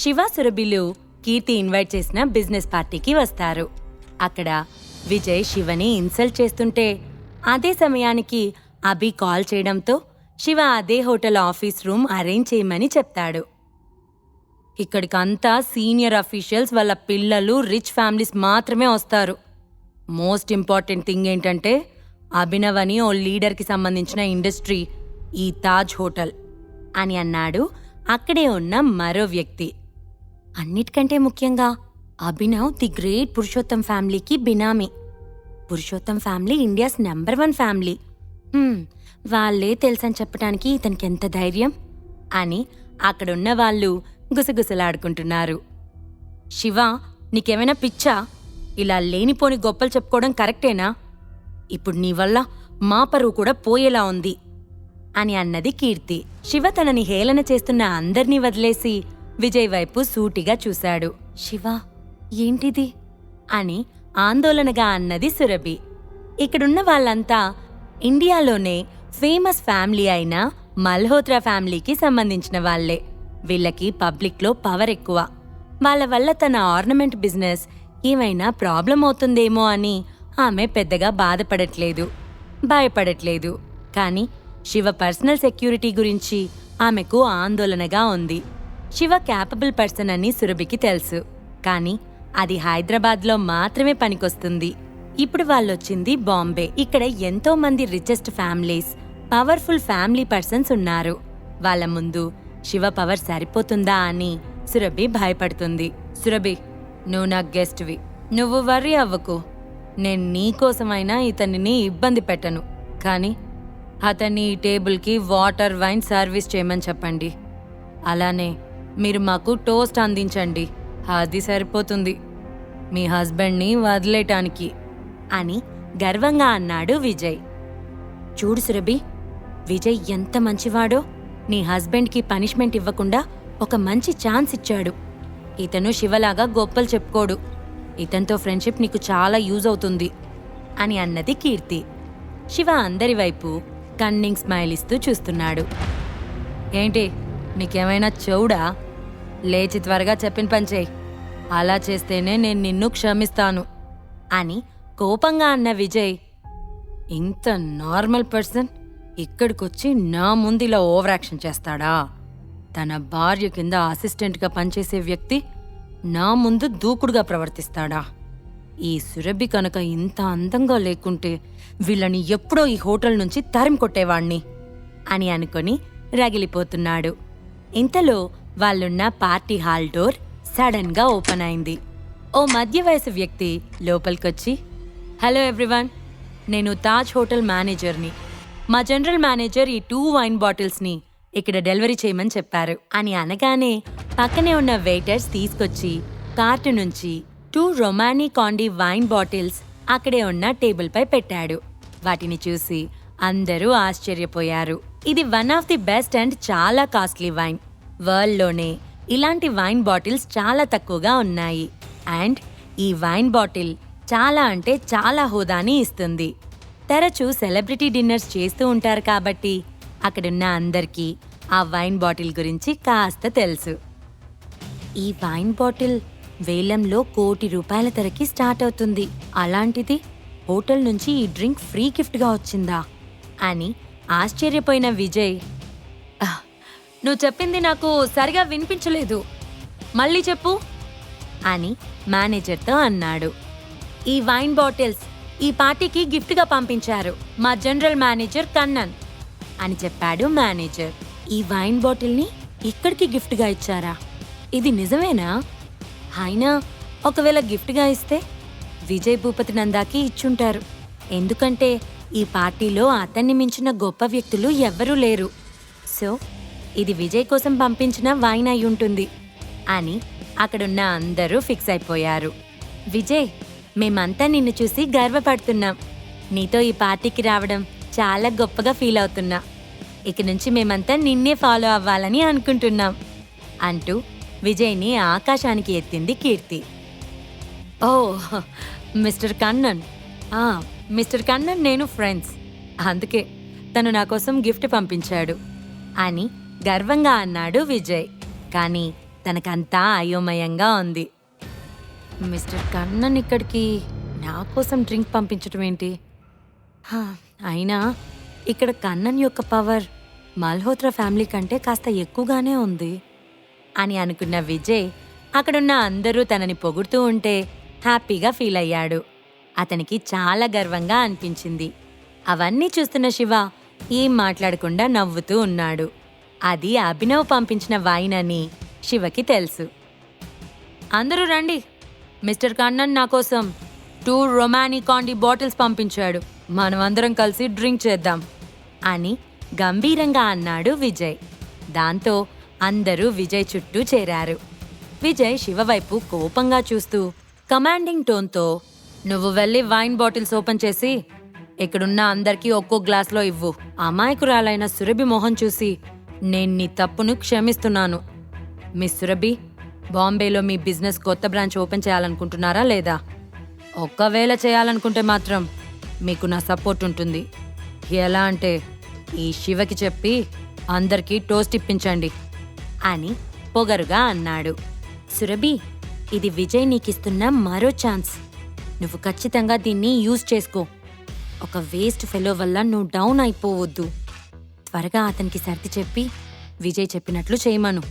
శివ సురభిలు కీర్తి ఇన్వైట్ చేసిన బిజినెస్ పార్టీకి వస్తారు. అక్కడ విజయ్ శివని ఇన్సల్ట్ చేస్తుంటే అదే సమయానికి అభి కాల్ చేయడంతో శివ అదే హోటల్ ఆఫీస్ రూమ్ అరేంజ్ చేయమని చెప్తాడు. ఇక్కడికంతా సీనియర్ అఫీషియల్స్ వాళ్ళ పిల్లలు రిచ్ ఫ్యామిలీస్ మాత్రమే వస్తారు. మోస్ట్ ఇంపార్టెంట్ థింగ్ ఏంటంటే అభినవ్ అని ఓ లీడర్కి సంబంధించిన ఇండస్ట్రీ ఈ తాజ్ హోటల్ అని అన్నాడు. అక్కడే ఉన్న మరో వ్యక్తి. అన్నిటికంటే ముఖ్యంగా అభినవ్ ది గ్రేట్ పురుషోత్తం ఫ్యామిలీకి బినామీ. Purushottam family India's number one family. వాళ్ళే తెలుసని చెప్పడానికి ఇతనికి ఎంత ధైర్యం? అని అక్కడున్న వాళ్ళు గుసగుసలాడుకుంటున్నారు. శివ నీకేమైనా పిచ్చా? ఇలా లేనిపోని గొప్పలు చెప్పుకోవడం కరెక్టేనా? ఇప్పుడు నీ వల్ల మా పరువు కూడా పోయేలా ఉంది. అని అన్నది కీర్తి. శివ తనని హేళన చేస్తున్న అందర్నీ వదిలేసి విజయ్ వైపు సూటిగా చూశాడు. శివ ఏంటిది? అని ఆందోళనగా అన్నది సురభి. ఇక్కడున్న వాళ్ళంతా ఇండియాలోనే ఫేమస్ ఫ్యామిలీ అయిన మల్హోత్రా ఫ్యామిలీకి సంబంధించిన వాళ్ళే. వీళ్ళకి పబ్లిక్లో పవర్ ఎక్కువ. వాళ్ళ వల్ల తన ఆర్నమెంట్ బిజినెస్ ఏమైనా ప్రాబ్లం అవుతుందేమో అని ఆమె పెద్దగా బాధపడట్లేదు. భయపడట్లేదు. కానీ శివ పర్సనల్ సెక్యూరిటీ గురించి ఆమెకు ఆందోళనగా ఉంది. శివ క్యాపబుల్ పర్సన్ అని సురభికి తెలుసు. కానీ అది హైదరాబాద్లో మాత్రమే పనికొస్తుంది. ఇప్పుడు వాళ్ళొచ్చింది బాంబే. ఇక్కడ ఎంతో మంది richest families powerful family persons ఉన్నారు. వాళ్ళ ముందు శివ పవర్ సరిపోతుందా అని సురభి భయపడుతుంది. సురభి నువ్వు నా గెస్ట్వి నువ్వు వర్రీ అవ్వకు. నేను నీకోసమైనా ఇతనిని ఇబ్బంది పెట్టను. కానీ అతన్ని ఈ టేబుల్కి వాటర్ వైన్ సర్వీస్ చేయమని చెప్పండి. అలానే మీరు మాకు టోస్ట్ అందించండి. అది సరిపోతుంది. మీ హస్బెండ్ని వదిలేయటానికి. అని గర్వంగా అన్నాడు విజయ్. చూడు సురభి విజయ్ ఎంత మంచివాడో. నీ హస్బెండ్కి పనిష్మెంట్ ఇవ్వకుండా ఒక మంచి ఛాన్స్ ఇచ్చాడు. ఇతను శివలాగా గొప్పలు చెప్పుకోడు. ఇతనితో ఫ్రెండ్షిప్ నీకు చాలా యూజ్ అవుతుంది. అని అన్నది కీర్తి. శివ అందరి వైపు కన్నింగ్ స్మైల్ ఇస్తూ చూస్తున్నాడు. ఏంటి నీకేమైనా చెవుడా? లేచి త్వరగా చెప్పిన పని చేయి. అలా చేస్తేనే నేను నిన్ను క్షమిస్తాను. అని కోపంగా అన్న విజయ్ ఇంత నార్మల్ పర్సన్ ఇక్కడికొచ్చి నా ముందు ఇలా ఓవర్ యాక్షన్ చేస్తాడా? తన భార్య కింద అసిస్టెంట్గా పనిచేసే వ్యక్తి నా ముందు దూకుడుగా ప్రవర్తిస్తాడా? ఈ సురభి కనుక ఇంత అందంగా లేకుంటే వీళ్ళని ఎప్పుడో ఈ హోటల్ నుంచి తరిమి కొట్టేవాణ్ణి? అని అనుకొని రగిలిపోతున్నాడు. ఇంతలో వాళ్ళున్న పార్టీ హాల్ డోర్ సడన్గా ఓపెన్ అయింది. ఓ మధ్య వయసు వ్యక్తి లోపలికొచ్చి హలో ఎవ్రీవన్ నేను తాజ్ హోటల్ మేనేజర్ని. మా జనరల్ మేనేజర్ ఈ టూ వైన్ బాటిల్స్ని ఇక్కడ డెలివరీ చేయమని చెప్పారు. అని అనగానే పక్కనే ఉన్న వెయిటర్స్ తీసుకొచ్చి కార్టు నుంచి two Romanee Conti wine bottles అక్కడే ఉన్న టేబుల్పై పెట్టాడు. వాటిని చూసి అందరూ ఆశ్చర్యపోయారు. ఇది one of the best and చాలా కాస్ట్లీ వైన్. వరల్డ్లోనే ఇలాంటి వైన్ బాటిల్స్ చాలా తక్కువగా ఉన్నాయి. అండ్ ఈ వైన్ బాటిల్ చాలా అంటే చాలా హోదాని ఇస్తుంది. తరచూ సెలబ్రిటీ డిన్నర్స్ చేస్తూ ఉంటారు కాబట్టి అక్కడున్న అందరికీ ఆ వైన్ బాటిల్ గురించి కాస్త తెలుసు. ఈ వైన్ బాటిల్ వేలంలో కోటి రూపాయల ధరకి స్టార్ట్ అవుతుంది. అలాంటిది హోటల్ నుంచి ఈ డ్రింక్ ఫ్రీ గిఫ్ట్గా వచ్చిందా? అని ఆశ్చర్యపోయిన విజయ్ నువ్వు చెప్పింది నాకు సరిగా వినిపించలేదు. మళ్ళీ చెప్పు. అని మేనేజర్తో అన్నాడు. ఈ వైన్ బాటిల్స్ ఈ పార్టీకి గిఫ్ట్గా పంపించారు. మా జనరల్ మేనేజర్ కన్నన్ అని చెప్పాడు మేనేజర్. ఈ వైన్ బాటిల్ని ఇక్కడికి గిఫ్ట్గా ఇచ్చారా? ఇది నిజమేనా? అయినా ఒకవేళ గిఫ్ట్గా ఇస్తే విజయ్ భూపతి నందాకి ఇచ్చుంటారు. ఎందుకంటే ఈ పార్టీలో అతన్ని మించిన గొప్ప వ్యక్తులు ఎవ్వరూ లేరు. సో ఇది విజయ్ కోసం పంపించిన వైన్ అయి ఉంటుంది అని అక్కడున్న అందరూ ఫిక్స్ అయిపోయారు. విజయ్ మేమంతా నిన్ను చూసి గర్వపడుతున్నాం. నీతో ఈ పార్టీకి రావడం చాలా గొప్పగా ఫీల్ అవుతున్నా. ఇక నుంచి మేమంతా నిన్నే ఫాలో అవ్వాలని అనుకుంటున్నాం అంటూ విజయ్ని ఆకాశానికి ఎత్తింది Keerthi. Oh mister Kannan. Mister Kannan నేను ఫ్రెండ్స్. అందుకే తను నా కోసం గిఫ్ట్ పంపించాడు అని గర్వంగా అన్నాడు విజయ్. కానీ తనకంతా అయోమయంగా ఉంది. మిస్టర్ కన్నన్ ఇక్కడికి నా కోసం డ్రింక్ పంపించడం ఏంటి? అయినా ఇక్కడ కన్నన్ యొక్క పవర్ మల్హోత్రా ఫ్యామిలీ కంటే కాస్త ఎక్కువగానే ఉంది. అని అనుకున్న విజయ్ అక్కడున్న అందరూ తనని పొగుడుతూ ఉంటే హ్యాపీగా ఫీల్ అయ్యాడు. అతనికి చాలా గర్వంగా అనిపించింది. అవన్నీ చూస్తున్న శివ ఏం మాట్లాడకుండా నవ్వుతూ ఉన్నాడు. అది అభినవ్ పంపించిన వైన్ అని శివకి తెలుసు. అందరూ రండి. మిస్టర్ కన్నన్ నా కోసం టూ రొమానీ కాండి బాటిల్స్ పంపించాడు. మనమందరం కలిసి డ్రింక్ చేద్దాం అని గంభీరంగా అన్నాడు విజయ్. దాంతో అందరూ విజయ్ చుట్టూ చేరారు. విజయ్ శివవైపు కోపంగా చూస్తూ కమాండింగ్ టోన్తో నువ్వు వెళ్ళి వైన్ బాటిల్స్ ఓపెన్ చేసి ఇక్కడున్న అందరికీ ఒక్కో గ్లాస్లో ఇవ్వు. అమాయకురాలైన సురభి మొహం చూసి నేను నీ తప్పును క్షమిస్తున్నాను. మిస్ సురభి బాంబేలో మీ బిజినెస్ కొత్త బ్రాంచ్ ఓపెన్ చేయాలనుకుంటున్నారా లేదా? ఒక్కవేళ చేయాలనుకుంటే మాత్రం మీకు నా సపోర్ట్ ఉంటుంది. ఎలా అంటే ఈ శివకి చెప్పి అందరికీ టోస్ట్ ఇప్పించండి అని పొగరుగా అన్నాడు. సురభి ఇది విజయ్ నీకిస్తున్న మరో ఛాన్స్. నువ్వు ఖచ్చితంగా దీన్ని యూజ్ చేసుకో. ఒక వేస్ట్ ఫెలో వల్ల నువ్వు డౌన్ అయిపోవద్దు. త్వరగా అతనికి సర్ది చెప్పి విజయ్ చెప్పినట్లు చేయమను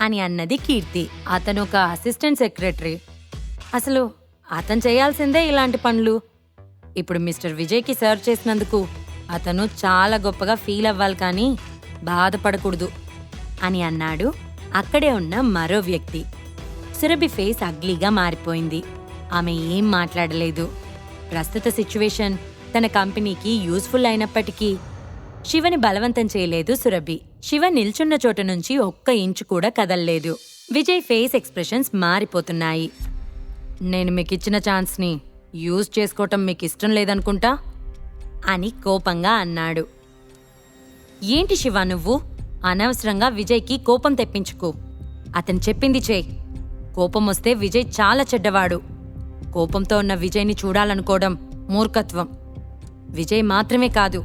అని అన్నది కీర్తి. అతను ఒక అసిస్టెంట్ సెక్రటరీ. అసలు అతను చేయాల్సిందే ఇలాంటి పనులు. ఇప్పుడు మిస్టర్ విజయ్కి సర్వ్ చేసినందుకు అతను చాలా గొప్పగా ఫీల్ అవ్వాలి కానీ బాధపడకూడదు అని అన్నాడు. అక్కడే ఉన్న మరో వ్యక్తి. సురభి ఫేస్ అగ్లీగా మారిపోయింది. ఆమె ఏం మాట్లాడలేదు. ప్రస్తుత సిచ్యువేషన్ తన కంపెనీకి యూస్ఫుల్ అయినప్పటికీ శివని బలవంతం చేయలేదు సురభి. శివ నిల్చున్న చోట నుంచి ఒక్క ఇంచు కూడా కదల్లేదు. విజయ్ ఫేస్ ఎక్స్ప్రెషన్స్ మారిపోతున్నాయి. నేను మీకు ఇచ్చిన ఛాన్స్ని యూజ్ చేసుకోవటం మీకు ఇష్టం లేదనుకుంటా? అని కోపంగా అన్నాడు. ఏంటి శివ నువ్వు? అనవసరంగా విజయ్కి కోపం తెప్పించుకో. అతను చెప్పింది చేయి. కోపం వస్తే విజయ్ చాలా చెడ్డవాడు. కోపంతో ఉన్న విజయ్ని చూడాలనుకోవడం మూర్ఖత్వం. విజయ్ మాత్రమే కాదు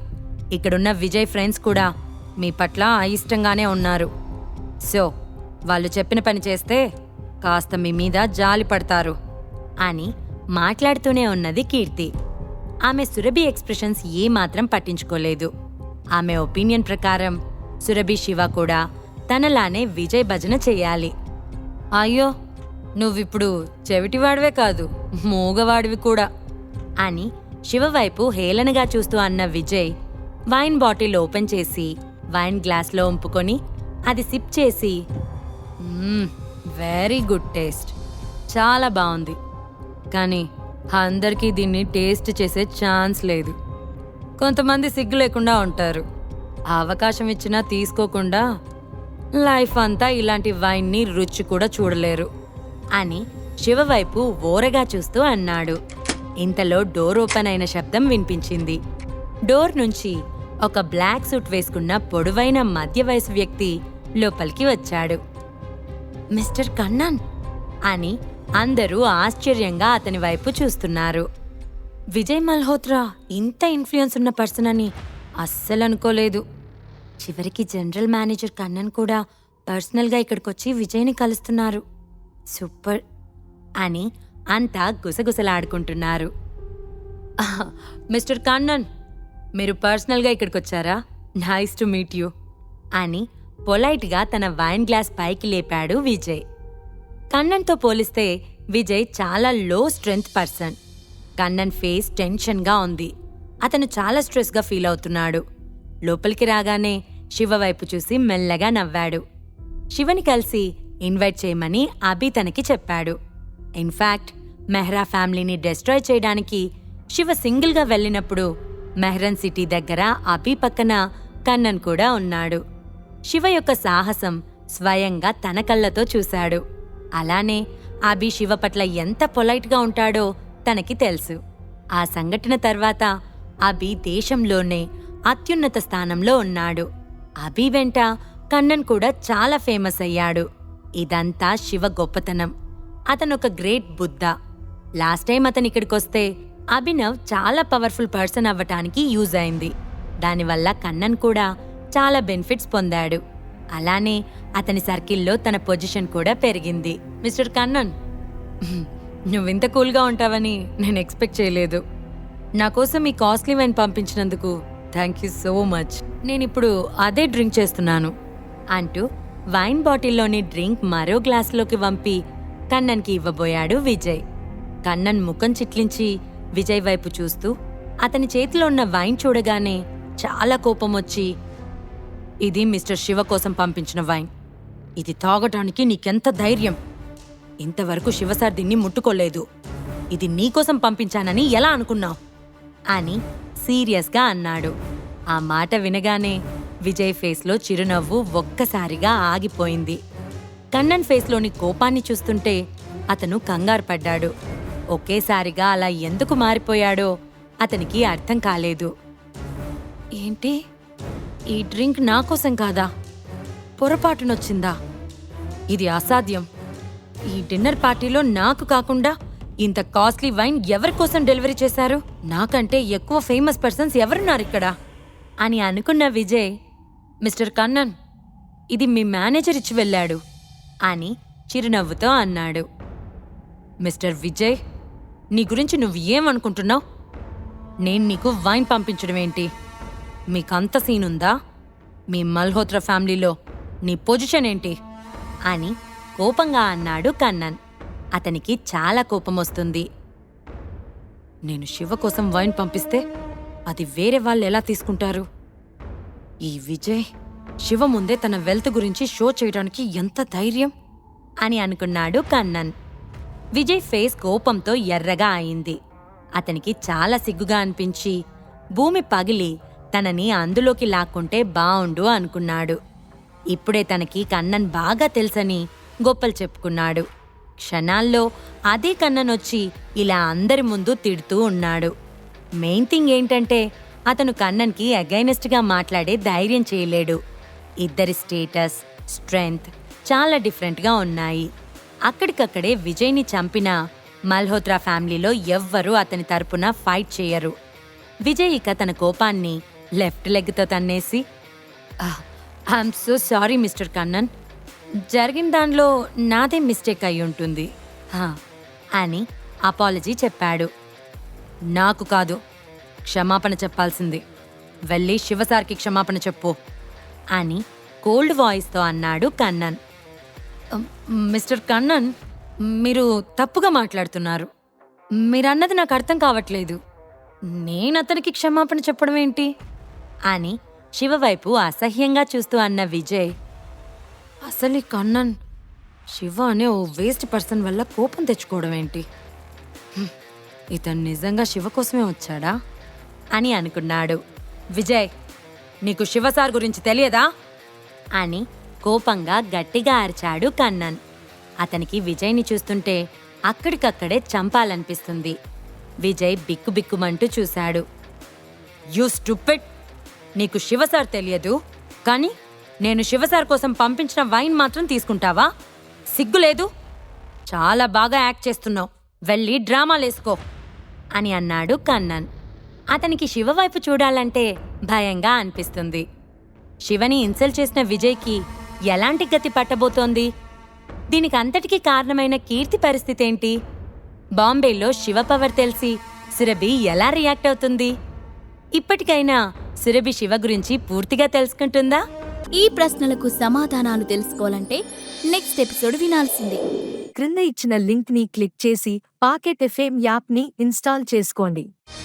ఇక్కడున్న విజయ్ ఫ్రెండ్స్ కూడా మీ పట్ల అయిష్టంగానే ఉన్నారు. సో వాళ్ళు చెప్పిన పని చేస్తే కాస్త మీ మీద జాలి పడతారు అని మాట్లాడుతూనే ఉన్నది కీర్తి. ఆమె సురభి ఎక్స్ప్రెషన్స్ ఏమాత్రం పట్టించుకోలేదు. ఆమె ఒపీనియన్ ప్రకారం సురభి శివ కూడా తనలానే విజయ్ భజన చేయాలి. అయ్యో నువ్విప్పుడు చెవిటివాడివే కాదు మూగవాడివి కూడా అని శివ వైపు హేళనగా చూస్తూ అన్న విజయ్ వైన్ బాటిల్ ఓపెన్ చేసి వైన్ గ్లాస్లో ఉంపుకొని అది సిప్ చేసి వెరీ గుడ్ టేస్ట్. చాలా బాగుంది. కానీ అందరికీ దీన్ని టేస్ట్ చేసే ఛాన్స్ లేదు. కొంతమంది సిగ్గు లేకుండా ఉంటారు. అవకాశం ఇచ్చినా తీసుకోకుండా లైఫ్ అంతా ఇలాంటి వైన్ని రుచి కూడా చూడలేరు అని శివ వైపు ఓరగా చూస్తూ అన్నాడు. ఇంతలో డోర్ ఓపెన్ అయిన శబ్దం వినిపించింది. డోర్ నుంచి ఒక బ్లాక్ సూట్ వేసుకున్న పొడవైన మధ్య వయసు వ్యక్తి లోపలికి వచ్చాడు. మిస్టర్ కన్నన్! అని అందరూ ఆశ్చర్యంగా అతని వైపు చూస్తున్నారు. విజయ్ మల్హోత్రా ఇంత ఇన్ఫ్లుయెన్స్ ఉన్న పర్సన్ అని అస్సలు అనుకోలేదు. చివరికి జనరల్ మేనేజర్ కన్నన్ కూడా పర్సనల్గా ఇక్కడికొచ్చి విజయ్ని కలుస్తున్నారు. సూపర్! అని అంతా గుసగుసలాడుకుంటున్నారు. మిస్టర్ కన్నన్! మీరు పర్సనల్గా ఇక్కడికి వచ్చారా నైస్ టు మీట్ యూ అని పొలైట్గా తన వైన్ గ్లాస్ పైకి లేపాడు విజయ్. కన్నన్తో పోలిస్తే విజయ్ చాలా లో స్ట్రెంగ్త్ పర్సన్ కన్నన్ ఫేస్ టెన్షన్గా ఉంది. అతను చాలా స్ట్రెస్గా ఫీల్ అవుతున్నాడు. లోపలికి రాగానే శివ వైపు చూసి మెల్లగా నవ్వాడు. శివని కలిసి ఇన్వైట్ చేయమని అభి తనకి చెప్పాడు. ఇన్ఫాక్ట్ మెహ్రా ఫ్యామిలీని డెస్ట్రాయ్ చేయడానికి శివ సింగిల్గా వెళ్ళినప్పుడు మెహ్రన్ సిటీ దగ్గర అభి పక్కన కన్నన్ కూడా ఉన్నాడు. శివ యొక్క సాహసం స్వయంగా తన కళ్ళతో చూశాడు. అలానే అభి శివ పట్ల ఎంత పొలైట్గా ఉంటాడో తనకి తెలుసు. ఆ సంఘటన తర్వాత అభి దేశంలోనే అత్యున్నత స్థానంలో ఉన్నాడు. అభి వెంట కన్నన్ కూడా చాలా ఫేమస్ అయ్యాడు. ఇదంతా శివ గొప్పతనం. అతనొక గ్రేట్ బుద్ధ. లాస్ట్ టైం అతనిక్కడికొస్తే అభినవ్ చాలా పవర్ఫుల్ పర్సన్ అవ్వటానికి యూజ్ అయింది. దానివల్ల కన్నన్ కూడా చాలా బెనిఫిట్స్ పొందాడు. అలానే అతని సర్కిల్లో తన పొజిషన్ కూడా పెరిగింది. మిస్టర్ కన్నన్ నువ్వు ఇంత కూల్గా ఉంటావని నేను ఎక్స్పెక్ట్ చేయలేదు. నా కోసం ఈ కాస్ట్లీ వైన్ పంపించినందుకు థ్యాంక్ యూ సో మచ్. నేను ఇప్పుడు అదే డ్రింక్ చేస్తున్నాను అంటూ వైన్ బాటిల్లోని డ్రింక్ మరో గ్లాసులోకి వంపి కన్నన్కి ఇవ్వబోయాడు విజయ్. కన్నన్ ముఖం చిట్లించి విజయ్ వైపు చూస్తూ అతని చేతిలో ఉన్న వైన్ చూడగానే చాలా కోపం వచ్చి ఇది మిస్టర్ శివ కోసం పంపించిన వైన్. ఇది తాగటానికి నీకెంత ధైర్యం? ఇంతవరకు శివసార్ దీన్ని ముట్టుకోలేదు. ఇది నీకోసం పంపించానని ఎలా అనుకున్నావు? అని సీరియస్గా అన్నాడు. ఆ మాట వినగానే విజయ్ ఫేస్లో చిరునవ్వు ఒక్కసారిగా ఆగిపోయింది. కన్నన్ ఫేస్లోని కోపాన్ని చూస్తుంటే అతను కంగారు పడ్డాడు. ఒకేసారిగా అలా ఎందుకు మారిపోయాడో అతనికి అర్థం కాలేదు. ఏంటి? ఈ డ్రింక్ నా కోసం కాదా? పొరపాటునొచ్చిందా? ఇది అసాధ్యం. ఈ డిన్నర్ పార్టీలో నాకు కాకుండా ఇంత కాస్ట్లీ వైన్ ఎవరి కోసం డెలివరీ చేశారు? నాకంటే ఎక్కువ ఫేమస్ పర్సన్స్ ఎవరున్నారు ఇక్కడ? అని అనుకున్న విజయ్ మిస్టర్ కన్నన్ ఇది మీ మేనేజర్ ఇచ్చి వెళ్ళాడు అని చిరునవ్వుతో అన్నాడు. మిస్టర్ విజయ్ నీ గురించి నువ్వు ఏమనుకుంటున్నావు? నేను నీకు వైన్ పంపించడం ఏంటి? మీకంత సీన్ ఉందా మీ మల్హోత్రా ఫ్యామిలీలో నీ పొజిషన్ ఏంటి? అని కోపంగా అన్నాడు కన్నన్. అతనికి చాలా కోపం వస్తుంది. నేను శివ కోసం వైన్ పంపిస్తే అది వేరే వాళ్ళు ఎలా తీసుకుంటారు? ఈ విజయ్ శివ ముందే తన వెల్త్ గురించి షో చేయడానికి ఎంత ధైర్యం? అని అనుకున్నాడు కన్నన్. విజయ్ ఫేస్ కోపంతో ఎర్రగా అయింది. అతనికి చాలా సిగ్గుగా అనిపించి భూమి పగిలి తనని అందులోకి లాక్కుంటే బావుండు అనుకున్నాడు. ఇప్పుడే తనకి కన్నన్ బాగా తెలుసని గొప్పలు చెప్పుకున్నాడు. క్షణాల్లో అదే కన్నన్ వచ్చి ఇలా అందరి ముందు తిడుతూ ఉన్నాడు. మెయిన్ థింగ్ ఏంటంటే అతను కన్నన్కి అగైనెస్ట్గా మాట్లాడే ధైర్యం చేయలేడు. ఇద్దరి స్టేటస్ స్ట్రెంగ్త్ చాలా డిఫరెంట్గా ఉన్నాయి. అక్కడికక్కడే విజయ్ని చంపిన మల్హోత్రా ఫ్యామిలీలో ఎవ్వరూ అతని తరపున ఫైట్ చేయరు. విజయ్ ఇక తన కోపాన్ని లెఫ్ట్ లెగ్తో తన్నేసి I'm so sorry Mister Kannan. జరిగిన దానిలో నాదే మిస్టేక్ అయి ఉంటుంది. హా, అని అపాలజీ చెప్పాడు. నాకు కాదు క్షమాపణ చెప్పాల్సింది. వెళ్ళి శివసార్కి క్షమాపణ చెప్పు అని కోల్డ్ వాయిస్తో అన్నాడు కన్నన్. మిస్టర్ కన్నన్ మీరు తప్పుగా మాట్లాడుతున్నారు. మీరన్నది నాకు అర్థం కావట్లేదు. నేను అతనికి క్షమాపణ చెప్పడం ఏంటి? అని శివవైపు అసహ్యంగా చూస్తూ అన్న విజయ్ అసలు కన్నన్ శివ అనే ఓ వేస్ట్ పర్సన్ వల్ల కోపం తెచ్చుకోవడం ఏంటి? హ్మ్, ఇతను నిజంగా శివ కోసమే వచ్చాడా? అని అనుకున్నాడు. విజయ్ నీకు శివ సార్ గురించి తెలియదా? అని కోపంగా గట్టిగా అరిచాడు కన్నన్. అతనికి విజయ్ని చూస్తుంటే అక్కడికక్కడే చంపాలనిపిస్తుంది. విజయ్ బిక్కుబిక్కుమంటూ చూశాడు. You stupid! నీకు శివసార్ తెలియదు. కానీ నేను శివసార్ కోసం పంపించిన వైన్ మాత్రం తీసుకుంటావా? సిగ్గులేదు చాలా బాగా యాక్ట్ చేస్తున్నావు. వెళ్ళి డ్రామాలేసుకో అని అన్నాడు కన్నన్. అతనికి శివ వైపు చూడాలంటే భయంగా అనిపిస్తుంది. శివని ఇన్సల్ట్ చేసిన విజయ్కి ఎలాంటి గతి పట్టబోతోంది? దీనికి అంతటికీ కారణమైన కీర్తి పరిస్థితి ఏంటి బాంబేలో శివ పవర్ తెలిసి సురభి ఎలా రియాక్ట్ అవుతుంది? ఇప్పటికైనా సురభి శివ గురించి పూర్తిగా తెలుసుకుంటుందా? ఈ ప్రశ్నలకు సమాధానాలు తెలుసుకోవాలంటే నెక్స్ట్ ఎపిసోడ్ వినాల్సిందే. క్రింద ఇచ్చిన లింక్ని క్లిక్ చేసి పాకెట్ ఎఫ్ఎం యాప్ని ఇన్స్టాల్ చేసుకోండి.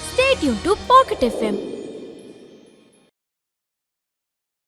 స్టేట్ యూన్ టు పాకెట్ ఎఫ్ఎం